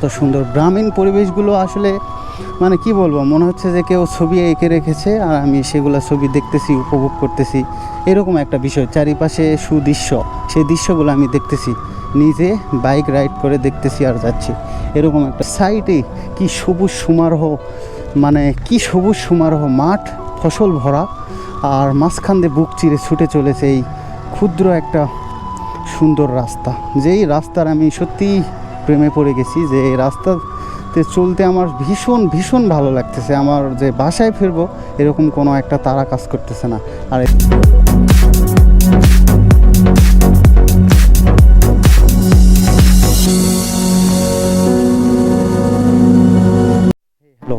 তো সুন্দর গ্রামীণ পরিবেশগুলো আসলে মানে কি বলব, মনে হচ্ছে যে কেউ ছবি এঁকে রেখেছে আর আমি সেগুলো ছবি দেখতেছি, উপভোগ করতেছি। এরকম একটা বিষয়, চারিপাশে সুদৃশ্য, সেই দৃশ্যগুলো আমি দেখতেছি। নিজে বাইক রাইড করে দেখতেছি আর যাচ্ছি। এরকম একটা সাইডে কি সবুজ সমারোহ মানে কি সবুজ সমারোহ, মাঠ, ফসল ভরা আর মাঝখান দিয়ে বুক চিরে ছুটে চলেছে এই ক্ষুদ্র একটা সুন্দর রাস্তা। যেই রাস্তার আমি সত্যিই প্রেমে পড়ে গেছি যে এই রাস্তাতে চলতে আমার ভীষণ ভীষণ ভালো লাগতেছে। আমার যে বাসায় ফিরবো, এরকম কোনো একটা তারা কাজ করতেছে না। আর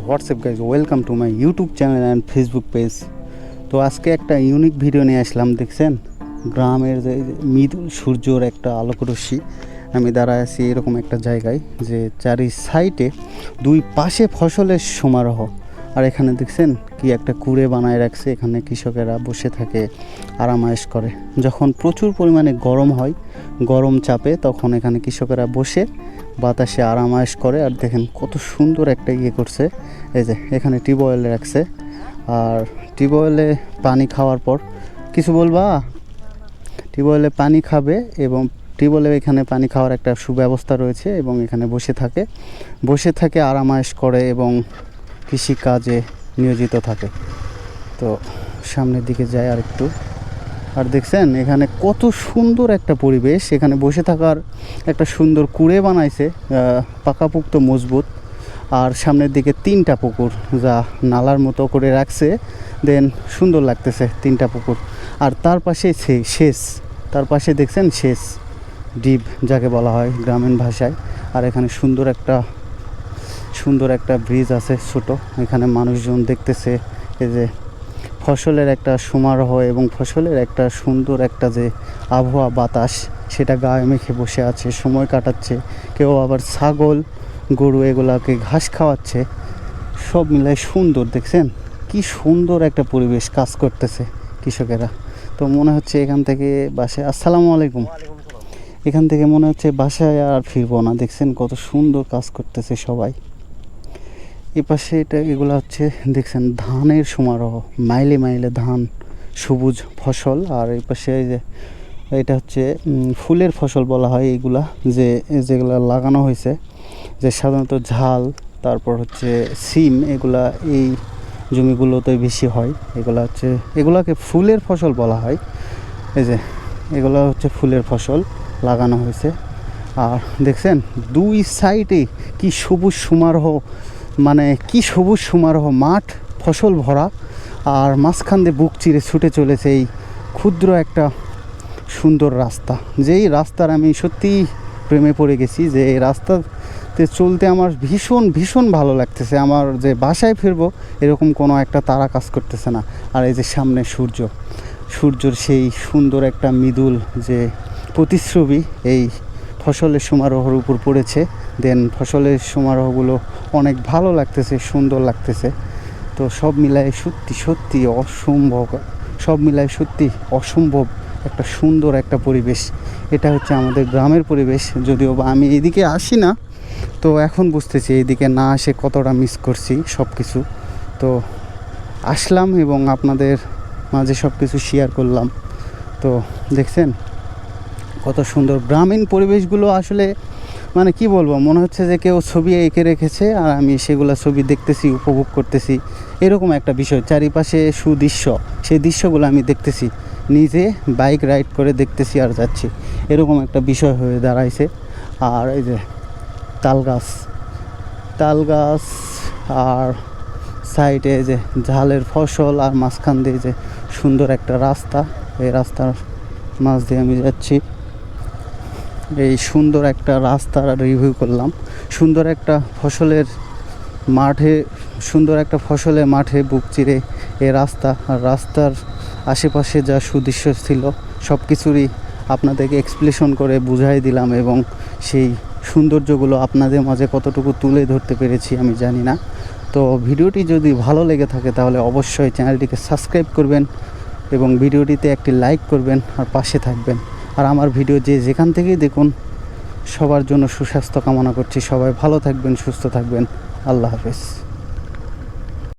WhatsApp guys welcome to my YouTube channel and Facebook page তো আজকে একটা ইউনিক ভিডিও নিয়ে আসলাম, দেখছেন? গ্রামের যে মৃদুল সূর্যর একটা আলোকরশ্মি। আমি দাঁড়ায় আছি এরকম একটা জায়গায় যে চারি সাইডে দুই পাশে ফসলের সমারোহ। আর এখানে দেখছেন কি একটা কুড়ে বানায় রাখছে, এখানে কৃষকেরা বসে থাকে, আরামায়েশ করে। যখন প্রচুর পরিমাণে গরম হয়, গরম চাপে তখন এখানে কৃষকেরা বসে বাতাসে আরামায়েশ করে। আর দেখেন কত সুন্দর একটা ইয়ে করছে। এই যে, এখানে টিউবওয়েল রাখছে। আর টিউবওয়েলে পানি খাওয়ার পর কিছু বলবা? টিউবওয়েলে পানি খাবে এবং টিউবওয়েলে এখানে পানি খাওয়ার একটা সুব্যবস্থা রয়েছে এবং এখানে বসে থাকে। বসে থাকে, আরামায়েশ করে এবং কৃষিকাজে নিয়োজিত থাকে। তো সামনের দিকে যায় আর একটু আর দেখছেন, এখানে কত সুন্দর একটা পরিবেশ। এখানে বসে থাকার একটা সুন্দর কুড়ে বানাইছে পাকাপুক্ত মজবুত। আর সামনের দিকে তিনটা পুকুর যা নালার মতো করে রাখছে। দেন সুন্দর লাগতেছে তিনটা পুকুর। আর তার পাশে শেষ তার পাশে দেখছেন শেষ ডিপ যাকে বলা হয় গ্রামীণ ভাষায়। আর এখানে সুন্দর একটা সুন্দর একটা ব্রিজ আছে ছোট। এখানে মানুষজন দেখতেছে এই যে ফসলের একটা সমারোহ এবং ফসলের একটা সুন্দর একটা যে আবহাওয়া বাতাস, সেটা গায়ে মেখে বসে আছে, সময় কাটাচ্ছে। কেউ আবার ছাগল, গরু এগুলাকে ঘাস খাওয়াচ্ছে। সব মিলাই সুন্দর, দেখছেন? কি সুন্দর একটা পরিবেশ কাজ করতেছে কৃষকেরা। তো মনে হচ্ছে এখান থেকে বাসে আসসালামু আলাইকুম। এখান থেকে মনে হচ্ছে বাসায় আর ফিরবো না। দেখছেন কত সুন্দর কাজ করতেছে সবাই। এ পাশে এটা, এগুলো হচ্ছে, দেখছেন ধানের সমারোহ, মাইলে মাইলে ধান, সবুজ ফসল। আর এই পাশে যে, এটা হচ্ছে ফুলের ফসল বলা হয় এইগুলা যে, যেগুলা লাগানো হয়েছে। যে সাধারণত ঝাল, তারপর হচ্ছে সিম, এগুলা এই জমিগুলোতে বেশি হয়। এগুলা হচ্ছে, এগুলাকে ফুলের ফসল বলা হয়। এই যে, এগুলো হচ্ছে ফুলের ফসল। লাগানো হয়েছে। আর দেখছেন, দুই সাইডে কি সবুজ সমারোহ মানে কি সবুজ সমারোহ, মাঠ, ফসল ভরা, আর মাঝখান দিয়ে বুক চিরে ছুটে চলেছে এই ক্ষুদ্র একটা সুন্দর রাস্তা। যেই রাস্তার আমি সত্যিই প্রেমে পড়ে গেছি যে এই রাস্তাতে চলতে আমার ভীষণ ভীষণ ভালো লাগতেছে। আমার যে বাসায় ফিরবো, এরকম কোনো একটা তারা কাজ করতেছে না। আর এই যে সামনে সূর্য, সূর্যর সেই সুন্দর একটা মৃদুল যে প্রতিচ্ছবি এই ফসলের সমারোহর উপর পড়েছে। দেন ফসলের সমারোহগুলো অনেক ভালো লাগতেছে, সুন্দর লাগতেছে। তো সব মিলায় সত্যি সত্যি অসম্ভব, সব মিলায় সত্যি অসম্ভব একটা সুন্দর একটা পরিবেশ। এটা হচ্ছে আমাদের গ্রামের পরিবেশ। যদিও বা আমি এদিকে আসি না, তো এখন বুঝতেছি এইদিকে না আসে কতটা মিস করছি সব কিছু তো আসলাম এবং আপনাদের মাঝে সব কিছু শেয়ার করলাম। তো দেখছেন কত সুন্দর। গ্রামীণ পরিবেশগুলো আসলে মানে কি বলব, মনে হচ্ছে যে কেউ ছবি এঁকে রেখেছে আর আমি সেগুলো ছবি দেখতেছি, উপভোগ করতেছি। এরকম একটা বিষয়, চারিপাশে সুদৃশ্য, সেই দৃশ্যগুলো আমি দেখতেছি। নিজে বাইক রাইড করে দেখতেছি আর যাচ্ছি। এরকম একটা বিষয় হয়ে দাঁড়াইছে। আর এই যে তাল গাছ তাল গাছ আর সাইডে যে ঝালের ফসল আর মাঝখান দিয়ে যে সুন্দর একটা রাস্তা, এই রাস্তার মাঝ দিয়ে আমি যাচ্ছি। এই সুন্দর একটা রাস্তার রিভিউ করলাম। সুন্দর একটা ফসলের মাঠে, সুন্দর একটা ফসলের মাঠে বুক চিরে এই রাস্তা। আর রাস্তার আশেপাশে যা সুদৃশ্য ছিল সব কিছুরই আপনাদেরকে এক্সপ্লেশন করে বুঝাই দিলাম এবং সেই সৌন্দর্যগুলো আপনাদের মাঝে কতটুকু তুলে ধরতে পেরেছি আমি জানি না। তো ভিডিওটি যদি ভালো লেগে থাকে তাহলে অবশ্যই চ্যানেলটিকে সাবস্ক্রাইব করবেন এবং ভিডিওটিতে একটি লাইক করবেন আর পাশে থাকবেন। আর আমার ভিডিও যে যেখান থেকেই দেখুন, সবার জন্য সুস্বাস্থ্য কামনা করছি। সবাই ভালো থাকবেন, সুস্থ থাকবেন। আল্লাহ হাফেজ।